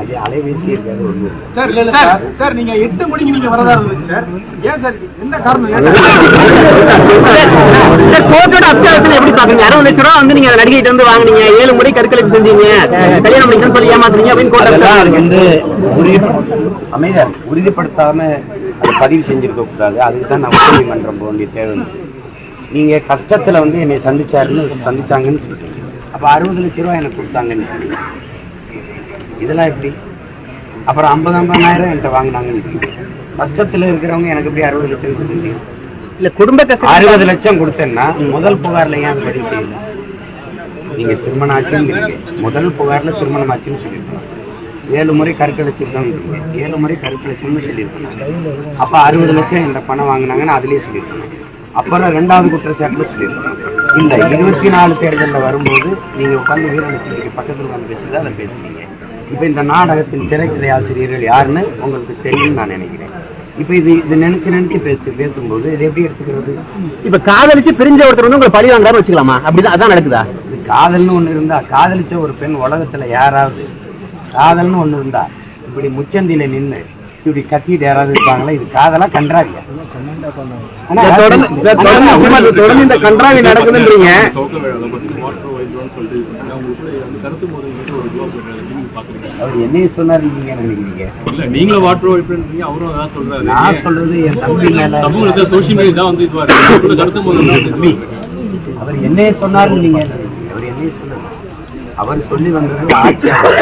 அது அலைபேசி இருக்காது. ஒண்ணு இருக்காது. சார் இல்ல சார் சார். நீங்க எட்டு மணிக்கு நீங்க வரதா இருந்துச்சு சார்? ஏன் சார் என்ன காரணம்? சார் கோர்ட்டோட அத்தியாவசியம் எப்படி பாக்குறீங்க அறுபது லட்ச ரூபா வந்து நீங்க நடிகைட்டு வந்து வாங்குனீங்க. ஏழு முறை கற்கலைப்பு செஞ்சீங்க. கல்யாணம் பண்ணிக்கணும்னு சொல்லி ஏமாத்துறீங்க அப்படின்னு கோர்ட் வந்து உறுதி அமைதியா இருக்கு. உறுதிப்படுத்தாம அதை பதிவு செஞ்சிருக்க கூடாது. அதுக்கு தான் நான் உச்சநீதிமன்றம் போக வேண்டிய தேவை. நீங்க கஷ்டத்துல வந்து என்னை சந்திச்சாருன்னு சந்திச்சாங்கன்னு சொல்றீங்க. அப்ப அறுபது லட்ச ரூபாய் எனக்கு கொடுத்தாங்கன்னு. இதெல்லாம் எப்படி? அப்புறம் ஐம்பது ஐம்பதாயிரம் என்கிட்ட வாங்கினாங்கன்னு. கஷ்டத்துல இருக்கிறவங்க எனக்கு எப்படி அறுபது லட்சம் கொடுத்துருக்கீங்க இல்ல குடும்ப அறுபது லட்சம் கொடுத்தேன்னா முதல் புகார்ல ஏன் அது பதிவு செய்யல? நீங்க திருமணம் ஆச்சுங்கிறீங்க முதல் புகார்ல திருமணம் ஆச்சுன்னு சொல்லியிருக்கணும். ஏழு முறை கருக்கழிச்சிருக்கோம் ஏழு முறை கருக்கழிச்சோம்னு சொல்லியிருக்கணும். அப்ப அறுபது லட்சம் இந்த பணம் வாங்கினாங்கன்னு அதுலயே சொல்லியிருக்கணும். அப்புறம் ரெண்டாவது குற்றச்சாட்டுல சொல்லியிருக்கணும். இல்ல இருபத்தி நாலு தேர்தலில் வரும்போது நீங்க உட்காந்து வீரலட்சுமிக்கு பக்கத்துல வந்து வச்சுதான் அதை பேசுறீங்க. இப்ப இந்த நாடகத்தின் திரைக்கதை ஆசிரியர்கள் யாருன்னு உங்களுக்கு தெரியும்னு நான் நினைக்கிறேன். இப்ப இது இது நினைச்சு நினைச்சு பேசு பேசும்போது இது எப்படி எடுத்துக்கிறது? இப்ப காதலிச்சு பிரிஞ்ச ஒருத்தர் வந்து உங்களை பழி வாங்குறாரு வச்சுக்கலாமா? அப்படிதான் அதான் நடக்குதா? இது காதல்னு ஒண்ணு இருந்தா காதலிச்ச ஒரு பெண் உலகத்துல யாராவது காதல்னு ஒண்ணு இருந்தா இப்படி முச்சந்தில நின்னு இப்படி கத்திட்டு யாராவது இருப்பாங்களா? இது காதலா கன்றாவியா? தொடர்ந்து இந்த கன்றாவி நடக்குதுன்றீங்க. அவர் என்னைய சொன்னாரு நீங்க நினைக்கிறீங்க? இல்ல நீங்களும் வாட்டர் வைப்புன்றீங்க அவரும் அதான் சொல்றாரு. நான் சொல்றது என் தம்பி மேல சமூகத்துல சோசியல் மீடியா தான் வந்து இதுவா இருக்கு கருத்து மோதல் தான் தம்பி அவர் என்னைய சொன்னாரு நீங்க அவர் என்னைய சொன்னாரு அவர் சொல்லி வந்தது ஆட்சியாளர்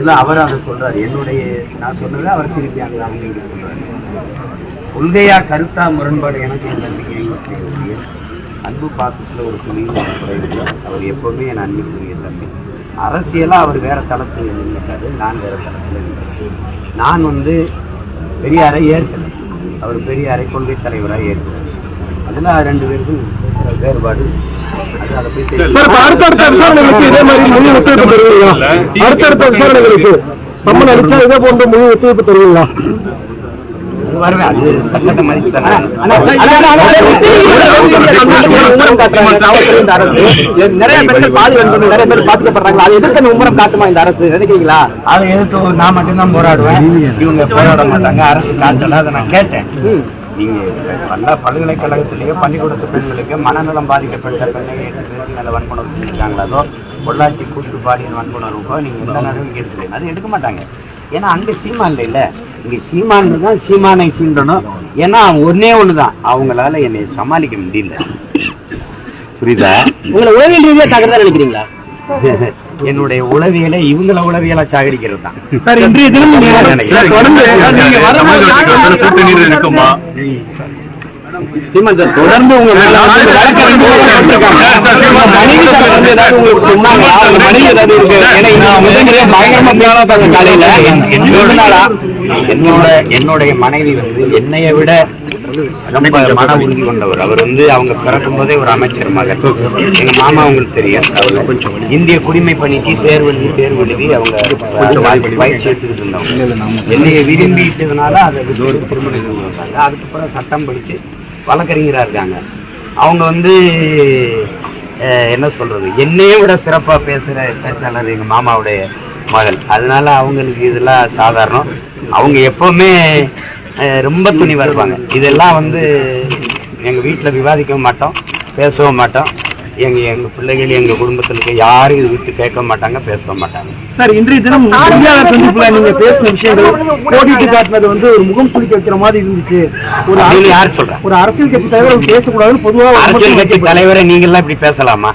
இல்ல அவர் அதை சொல்றாரு. என்னுடைய நான் சொன்னது அவர் திருப்பி அங்க அவங்க சொல்றாரு. கொள்கையா கருத்தா முரண்பாடு எனக்கு என் தம்பிக்கு அன்பு பாசத்துல ஒரு துணியும் அவர் எப்பவுமே என் அன்பிற்குரிய தம்பி. அரசியலா அவர் வேற தளத்தில் நின்றுட்டாரு நான் வேற தளத்தில் நின்றேன் நான் வந்து பெரியாரை ஏற்கலை. அவர் பெரியாரை கொள்கை தலைவராக ஏற்கிறார் அதுல ரெண்டு பேருக்கும் வேறுபாடு. அடுத்தடுத்த விசாரணைகளுக்கு இதே மாதிரி முழு ஒத்துழைப்பு தருவீங்களா? அடுத்தடுத்த விசாரணைகளுக்கு. சம்மன் அடிச்சா இதே போன்ற முழு ஒத்துழைப்பு தருவீங்களா? வருவேன் அது சட்டத்தை மதிச்சு தானே நிறைய பேர் பாதி வந்து நிறைய பேர் பாதிக்கப்படுறாங்க அது எதிர்த்து விமரம் காட்டுமா இந்த அரசு நினைக்கிறீங்களா அதை எதிர்த்து நான் மட்டும்தான் போராடுவேன் இவங்க போராட மாட்டாங்க அரசு காட்டல அதை நான் கேட்டேன் நீங்க பல பல்கலைக்கழகத்திலேயோ பள்ளிக்கூடத்து பெண்களுக்கு மனநலம் பாதிக்கப்பட்ட பெண்ணை எட்டு பேருக்கு மேல வன்புணர்வு செஞ்சுருக்காங்களோ பொள்ளாச்சி கூட்டு பாலியல் வன்புணர்வுக்கோ நீங்க எந்த நடவடிக்கை எடுக்கல அது எடுக்க மாட்டாங்க ஏன்னா அங்க சீமான் இல்ல இங்க சீமான் தான் சீமானை சீண்டணும் ஏன்னா ஒன்னே ஒண்ணுதான் அவங்களால என்னை சமாளிக்க முடியல புரியுதா உங்களை உளவியல் ரீதியா தகர்தான் நினைக்கிறீங்களா என்னுடைய உளவியலை இவங்கள உளவியலா சாகடிக்கிறது தான் சார் இன்றைய தினம் சீமான் சார் தொடர்ந்து உங்க உங்க மனைவி சார் வந்து ஏதாவது உங்களுக்கு சொன்னாங்களா? உங்க மனைவி ஏதாவது இருக்கு? ஏன்னா இன்னைக்கு முதல் முறையா பயங்கரமா பேசிட்டாங்க காலையில. என்னோட நாளா என்னோட என்னுடைய மனைவி வந்து என்னைய விட ரொம்ப மன உறுதி கொண்டவர் அவர் வந்து அவங்க பிறக்கும் போதே ஒரு அமைச்சர் மகன் எங்க மாமா உங்களுக்கு தெரியும் அவர் கொஞ்சம் இந்திய குடிமை பணிக்கு தேர்வு எழுதி தேர்வு எழுதி அவங்க கொஞ்சம் பயிற்சி எடுத்துக்கிட்டு இருந்தவங்க என்னைய விரும்பிட்டதுனால அதை திருமணம் அதுக்கப்புறம் சட்டம் படிச்சு வழக்கறிஞராக இருக்காங்க. அவங்க வந்து என்ன சொல்கிறது என்னையே விட சிறப்பாக பேசுகிற பேச்சாளர் எங்கள் மாமாவுடைய மகள். அதனால அவங்களுக்கு இதெல்லாம் சாதாரணம். அவங்க எப்போவுமே ரொம்ப துணி இருப்பாங்க. இதெல்லாம் வந்து எங்கள் வீட்டில் விவாதிக்கவும் மாட்டோம் பேசவும் மாட்டோம். எங்க எங்க பிள்ளைகள் எங்க குடும்பத்தில் இருக்க யாரும் இது விட்டு கேட்க மாட்டாங்க பேசவும் மாட்டாங்க. சார் இன்றைய தினம் செய்தியாளர் சந்திப்புல நீங்க பேசின விஷயங்கள் கோடிட்டு காட்டினது வந்து ஒரு முகம் சுளிக்க வைக்கிற மாதிரி இருந்துச்சு. ஒரு அப்படின்னு யார் சொல்றா? ஒரு அரசியல் கட்சி தலைவர் பேசக்கூடாதுன்னு பொதுவா ஒரு அரசியல் கட்சி தலைவரை நீங்கெல்லாம் இப்படி பேசலாமா?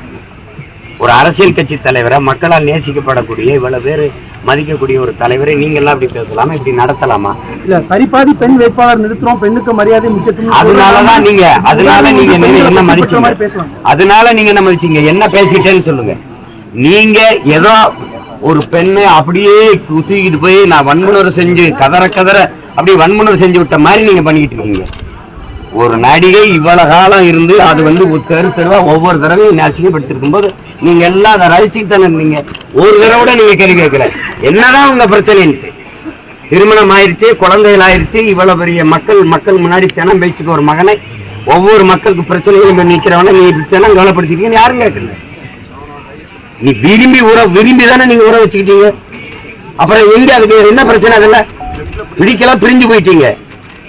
ஒரு அரசியல் கட்சி தலைவரை மக்களால் நேசிக்கப்படக்கூடிய இவ்வளவு பேர் மதிக்கக்கூடிய ஒரு தலைவரை நீங்கெல்லாம் இப்படி பேசலாமா? இப்படி நடத்தலாமா? இல்ல சரிபாதி பெண் வேட்பாளர் நிறுத்துறோம் பெண்ணுக்கு மரியாதை முக்கியத்துவம் அதனாலதான் நீங்க அதனால நீங்க என்ன- மதிச்சீங்க? அதனால நீங்க என்ன மதிச்சீங்க? என்ன பேசிட்டேன்னு சொல்லுங்க. நீங்க ஏதோ ஒரு பெண்ணை அப்படியே தூக்கிட்டு போய் நான் வன்முணர்வு செஞ்சு கதற கதற அப்படி வன்முணர்வு செஞ்சு விட்ட மாதிரி நீங்க பண்ணிக்கிட்டு இருக்கீங்க. ஒரு நடிகை இவ்வளவு காலம் இருந்து அது வந்து ஒரு தெரு தெருவா ஒவ்வொரு தடவையும் அசிங்கப்படுத்திருக்கும் போது நீங்க எல்லாம் அதை ரசிச்சுட்டு தானே இருந்தீங்க. ஒரு தடவை கூட நீங்க கேள்வி கேட்கல. என்னதான் உங்க பிரச்சனைன்ட்டு. திருமணம் ஆயிடுச்சு குழந்தைகள் ஆயிடுச்சு இவ்வளவு பெரிய மக்கள் மக்கள் முன்னாடி தினம் பேசிட்டு ஒரு மகனை ஒவ்வொரு மக்களுக்கு பிரச்சனைகளும் நிக்கிறவன நீ தினம் கவலைப்படுத்திருக்கீங்கன்னு யாரும் கேட்கல. நீ விரும்பி உற விரும்பி தானே நீங்க உற வச்சுக்கிட்டீங்க. அப்புறம் எங்க அதுக்கு என்ன பிரச்சனை அதில் பிடிக்கலாம் பிரிஞ்சு போயிட்டீங்க.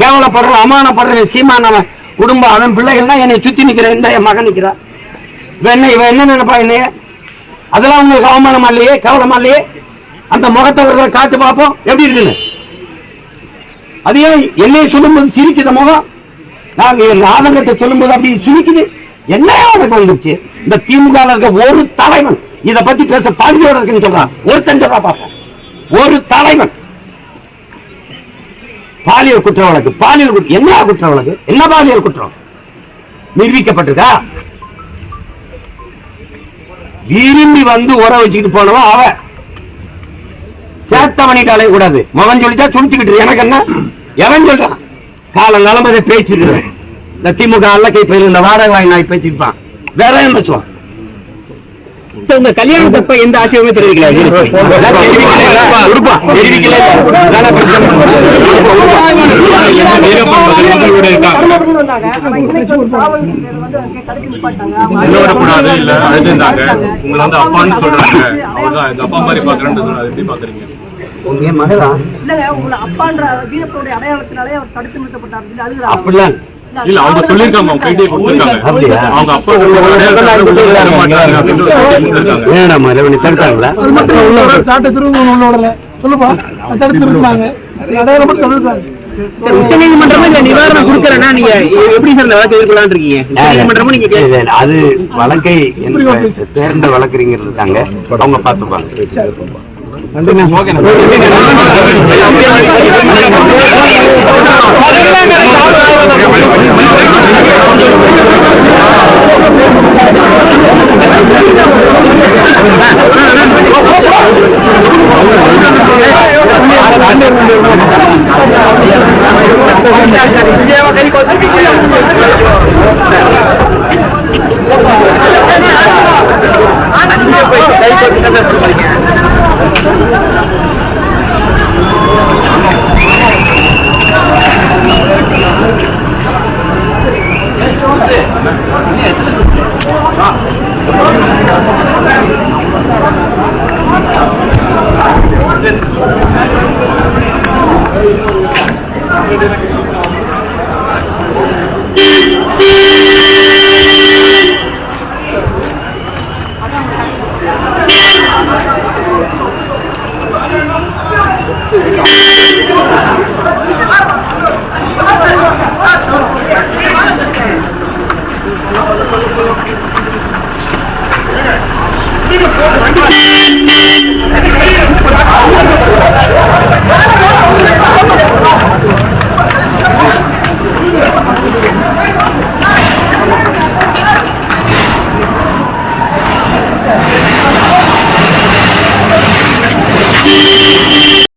கேவலப்படுற அவமானப்படுற சீமானவன் அவன் குடும்பம் அவன் பிள்ளைகள்னா என்னை சுத்தி நிற்கிறேன் இந்த என் மகன் நிற்கிறான் இவன் என்ன இவன் என்ன நினைப்பா என்னைய? அதெல்லாம் உங்களுக்கு அவமானமா இல்லையே? கேவலமா இல்லையே? அந்த முகத்தை ஒரு காட்டு பார்ப்போம். எப்படி இருக்குன்னு? அதே என்னை சொல்லும்போது சிரிக்குது முகம்? நான் எங்க ஆதங்கத்தை சொல்லும்போது அப்படி சிரிக்குது. என்ன அவனுக்கு வந்துருச்சு? இந்த திமுக இருக்க ஒரு தலைவன் இத பத்தி பேச பாதியோட இருக்குன்னு சொல்றான். ஒருத்தன் சொல்றா பார்ப்போம். ஒரு தலைவன். பாலியல் குற்ற வழக்கு பாலியல் என்ன குற்ற வழக்கு என்ன பாலியல் குற்றம்? நிரூபிக்கப்பட்டிருக்கா? விரும்பி வந்து உர வச்சுக்கிட்டு போனவன் அவ. சேட்ட பண்ணிட்டு அலைய கூடாது மகன் சொல்லிச்சா சுடிச்சுக்கிட்டு எனக்கு என்ன? எவன் சொல்றான் காலங்காலம் அதை பேசிட்டு இந்த திமுக அல்லக்கை பயிர் இந்த வாடகை வாங்கி நாய் பேசிருப்பான் வேற என்ன சொல்லுவான் உங்க கல்யாணத்தப்ப எந்த ஆட்சியுமே தெரிவிக்கல. அப்படிலாம் இல்ல அவங்க சொல்லிருக்காங்க அவங்க கொடுத்துருக்காங்க அப்பா. ஏடா மரவணி தடுத்தாங்களா சாட்டை திரும்ப உள்ள விடல சொல்லுப்பா அதை தடுத்து நிறுத்தினாங்க அடையாளம் மட்டும் தடுத்தாங்க உச்ச நீதிமன்றமா இல்ல நிவாரணம் கொடுக்கறேன்னா நீங்க எப்படி சார் இந்த வழக்கு எதிர்கொள்ளான்னு இருக்கீங்க நீங்க அது வழக்கை என்ற தேர்ந்த வழக்கறிஞர் இருக்காங்க அவங்க நன்றி